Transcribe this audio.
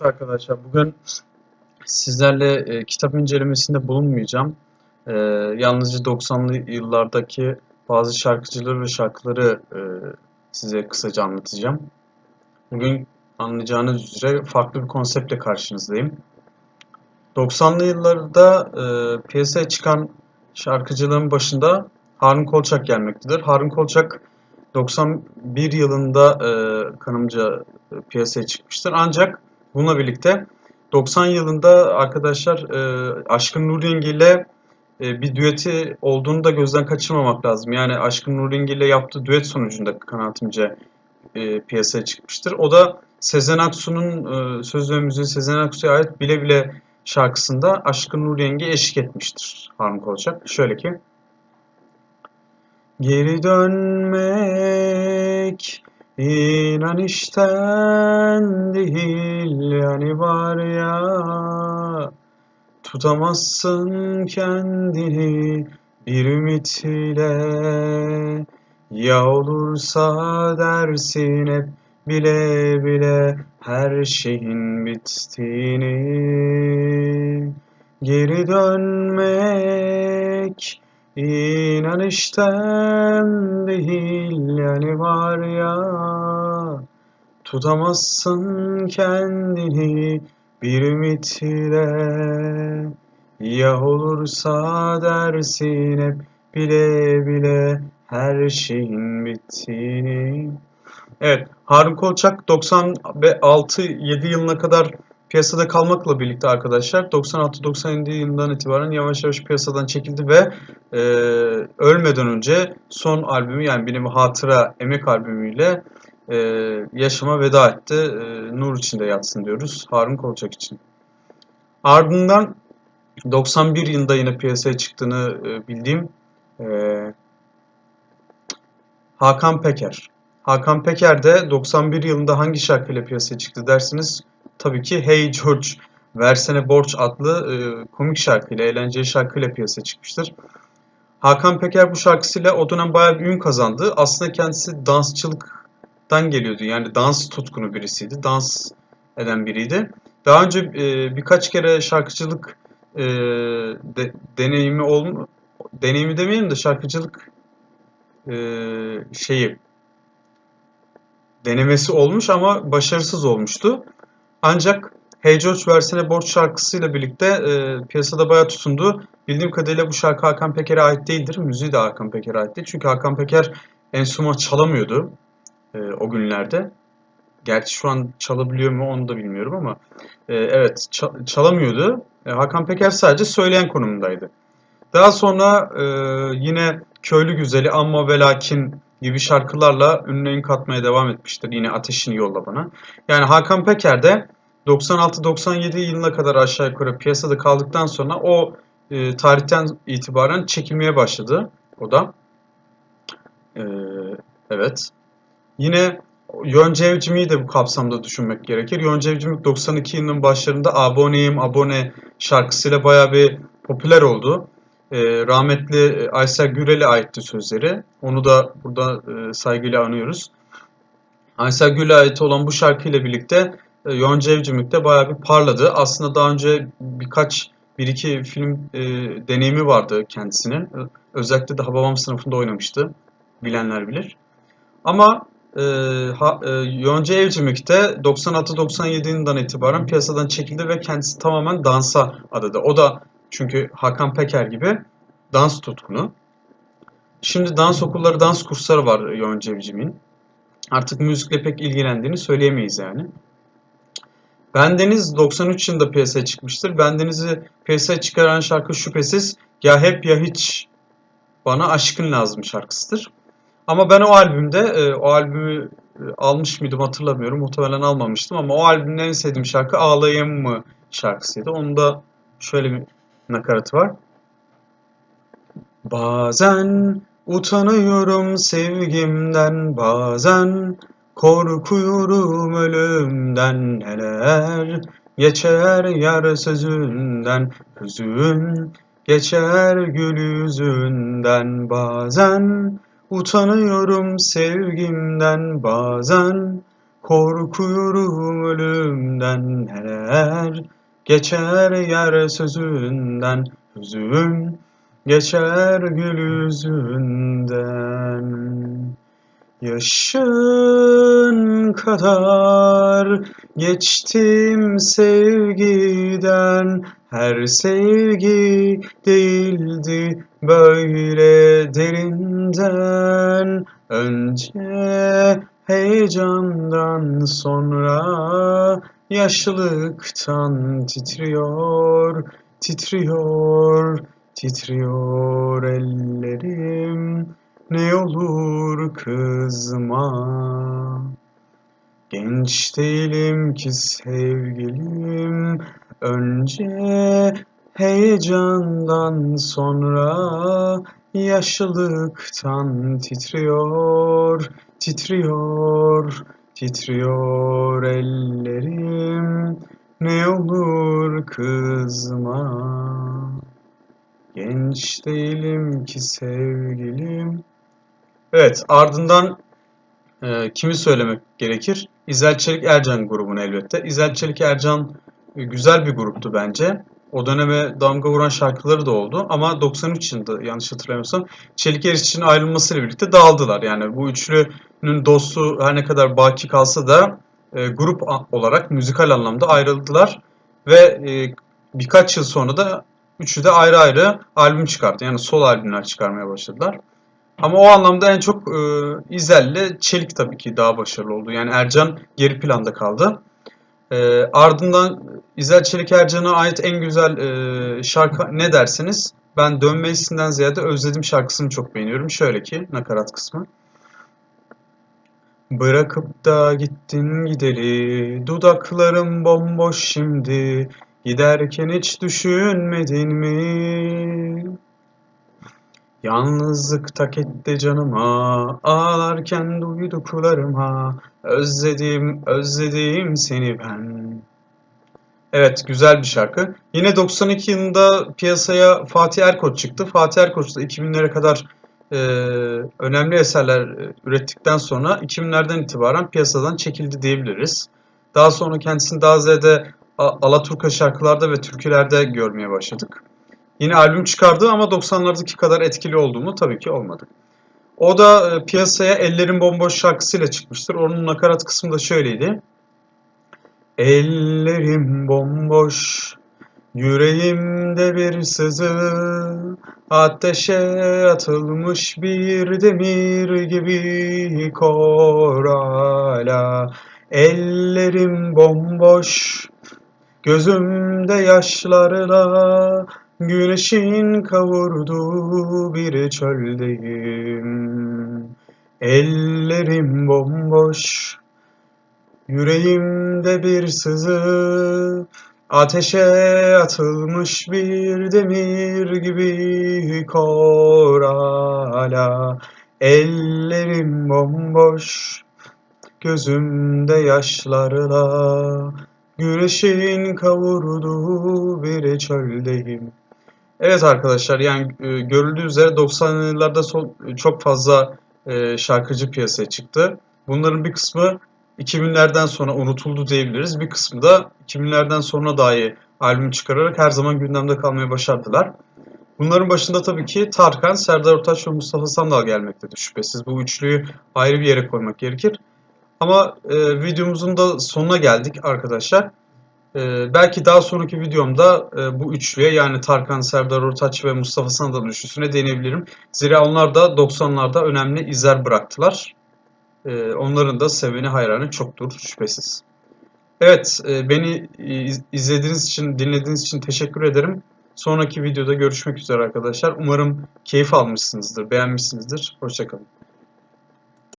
Arkadaşlar bugün sizlerle e, kitap incelemesinde bulunmayacağım. E, yalnızca 90'lı yıllardaki bazı şarkıcıları ve şarkıları e, size kısaca anlatacağım. Bugün anlayacağınız üzere farklı bir konseptle karşınızdayım. 90'lı yıllarda e, piyasaya çıkan şarkıcıların başında Harun Kolçak gelmektedir. Harun Kolçak 91 yılında e, kanımca e, piyasaya çıkmıştır. Ancak bununla birlikte 90 yılında arkadaşlar e, Aşkın Nur Yengi ile e, bir düeti olduğunu da gözden kaçırmamak lazım. Yani Aşkın Nur Yengi ile yaptığı düet sonucunda kanaatimce e, piyasaya çıkmıştır. O da Sezen Aksu'nun e, söz ve müziği Sezen Aksu'ya ait Bile Bile şarkısında Aşkın Nur Yengi eşlik etmiştir Harun Kolçak. Şöyle ki Geri dönmek inan işten değil yani var ya Tutamazsın kendini bir ümit ile. Ya olursa dersin hep bile bile her şeyin bittiğini. Geri dönmek inan işten değil yani var ya Tutamazsın kendini bir ümit ile. Ya olursa dersin hep bile bile her şeyin bittiğini. Evet, Harun Kolçak 96-7 yılına kadar piyasada kalmakla birlikte arkadaşlar 96-97 yılından itibaren yavaş yavaş piyasadan çekildi ve e, ölmeden önce son albümü yani benim hatıra emek albümüyle e, yaşama veda etti. E, nur içinde yatsın diyoruz Harun Kolçak için. Ardından 91 yılında yine piyasaya çıktığını e, bildiğim e, Hakan Peker. Hakan Peker de 91 yılında hangi şarkıyla piyasaya çıktı dersiniz? Tabii ki Hey George Versene Borç adlı e, komik şarkıyla, eğlenceli şarkıyla piyasaya çıkmıştır. Hakan Peker bu şarkısıyla o dönem bayağı bir ün kazandı. Aslında kendisi dansçılıktan geliyordu. Yani dans tutkunu birisiydi. Dans eden biriydi. Daha önce e, birkaç kere şarkıcılık e, de, deneyimi olmu deneyimi demeyelim de şarkıcılık e, şeyi denemesi olmuş ama başarısız olmuştu. Ancak Hey George Versene Borç şarkısıyla birlikte e, piyasada bayağı tutundu. Bildiğim kadarıyla bu şarkı Hakan Peker'e ait değildir. Müziği de Hakan Peker'e ait değil. Çünkü Hakan Peker enstrüman çalamıyordu e, o günlerde. Gerçi şu an çalabiliyor mu onu da bilmiyorum ama e, evet çalamıyordu. E, Hakan Peker sadece söyleyen konumundaydı. Daha sonra e, yine Köylü Güzeli, Amma ve Lakin gibi şarkılarla ünlü katmaya devam etmiştir. Yine Ateşini Yolla Bana. Yani Hakan Peker de 96-97 yılına kadar aşağı yukarı piyasada kaldıktan sonra o e, tarihten itibaren çekilmeye başladı o da. E, evet. Yine Yonca Evcimik'i de bu kapsamda düşünmek gerekir. Yonca Evcimik 92 yılının başlarında Aboneyim Abone şarkısıyla bayağı bir popüler oldu. E, rahmetli Aysel Gürel'e aitti sözleri. Onu da burada e, saygıyla anıyoruz. Aysel Gül'e ait olan bu şarkıyla birlikte e, Yonca Evcimik de bayağı bir parladı. Aslında daha önce birkaç bir iki film e, deneyimi vardı kendisinin. Özellikle de Hababam sınıfında oynamıştı. Bilenler bilir. Ama e, ha, e, Yonca Evcimik de 96-97 yılından itibaren piyasadan çekildi ve kendisi tamamen dansa adadı. O da çünkü Hakan Peker gibi dans tutkunu. Şimdi dans okulları, dans kursları var Evcimik'in. Artık müzikle pek ilgilendiğini söyleyemeyiz yani. Bendeniz 93 yılında piyasaya çıkmıştır. Bendeniz'i piyasaya çıkaran şarkı şüphesiz Ya Hep Ya Hiç Bana Aşkın Lazım şarkısıdır. Ama ben o albümde, e, o albümü e, almış mıydım hatırlamıyorum. Muhtemelen almamıştım ama o albümün en sevdiğim şarkı Ağlayayım mı şarkısıydı. Onun da şöyle bir nakaratı var. Bazen utanıyorum sevgimden, bazen korkuyorum ölümden. Neler geçer yar sözünden hüzün geçer gül yüzünden. Bazen utanıyorum sevgimden bazen Korkuyorum ölümden. Neler geçer yer sözünden hüzün. Geçer gül yüzünden. Yaşın kadar geçtim sevgiden. Her sevgi değildi böyle derinden. Önce heyecandan sonra yaşlılıktan titriyor, titriyor, titriyor ellerim. Ne olur kızma. Genç değilim ki sevgilim. Önce heyecandan sonra Yaşlılıktan titriyor, titriyor, titriyor ellerim Ne olur kızma Genç değilim ki sevgilim Evet, ardından e, kimi söylemek gerekir? İzel Çelik Ercan grubunu elbette. İzel Çelik Ercan e, güzel bir gruptu bence. O döneme damga vuran şarkıları da oldu. Ama 93 yılında yanlış hatırlamıyorsam Çelik Erişçi'nin ayrılmasıyla birlikte dağıldılar. Yani bu üçlünün dostu her ne kadar baki kalsa da e, grup olarak müzikal anlamda ayrıldılar. Ve e, birkaç yıl sonra da üçü de ayrı ayrı albüm çıkarttı. Yani sol albümler çıkarmaya başladılar. Ama o anlamda en çok e, İzel'le Çelik tabii ki daha başarılı oldu. Yani Ercan geri planda kaldı. E, ardından İzel Çelik Ercan'a ait en güzel e, şarkı ne dersiniz? Ben Dönmeyisinden ziyade Özledim şarkısını çok beğeniyorum. Şöyle ki nakarat kısmı. Bırakıp da gittin gideri, dudaklarım bomboş şimdi. Giderken hiç düşünmedin mi? Yalnızlık tak etti canıma, ağlarken duyduklarıma. Özledim, özledim seni ben. Evet, güzel bir şarkı. Yine 92 yılında piyasaya Fatih Erkoç çıktı. Fatih Erkoç da 2000'lere kadar e, önemli eserler e, ürettikten sonra 2000'lerden itibaren piyasadan çekildi diyebiliriz. Daha sonra kendisini daha ziyade Alaturka şarkılarda ve türkülerde görmeye başladık. Yine albüm çıkardı ama 90'lardaki kadar etkili oldu mu? Tabii ki olmadı. O da e, piyasaya Ellerin Bomboş şarkısıyla çıkmıştır. Onun nakarat kısmı da şöyleydi. Ellerim bomboş, yüreğimde bir sızı, ateşe atılmış bir demir gibi kor hala. Ellerim bomboş, gözümde yaşlarla, güneşin kavurduğu bir çöldeyim. Ellerim bomboş, Yüreğimde bir sızı, ateşe atılmış bir demir gibi kor hala. Ellerim bomboş, gözümde yaşlarla, güneşin kavurduğu bir çöldeyim. Evet arkadaşlar yani e, görüldüğü üzere 90'lı yıllarda son- çok fazla e, şarkıcı piyasaya çıktı. Bunların bir kısmı 2000'lerden sonra unutuldu diyebiliriz. Bir kısmı da 2000'lerden sonra dahi albüm çıkararak her zaman gündemde kalmayı başardılar. Bunların başında tabii ki Tarkan, Serdar Ortaç ve Mustafa Sandal gelmektedir şüphesiz. Bu üçlüyü ayrı bir yere koymak gerekir. Ama e, videomuzun da sonuna geldik arkadaşlar. E, belki daha sonraki videomda e, bu üçlüye yani Tarkan, Serdar Ortaç ve Mustafa Sandal'ın üçlüsüne değinebilirim. Zira onlar da 90'larda önemli izler bıraktılar. E, onların da seveni hayranı çoktur şüphesiz. Evet, e, beni iz- izlediğiniz için, dinlediğiniz için teşekkür ederim. Sonraki videoda görüşmek üzere arkadaşlar. Umarım keyif almışsınızdır, beğenmişsinizdir. Hoşçakalın.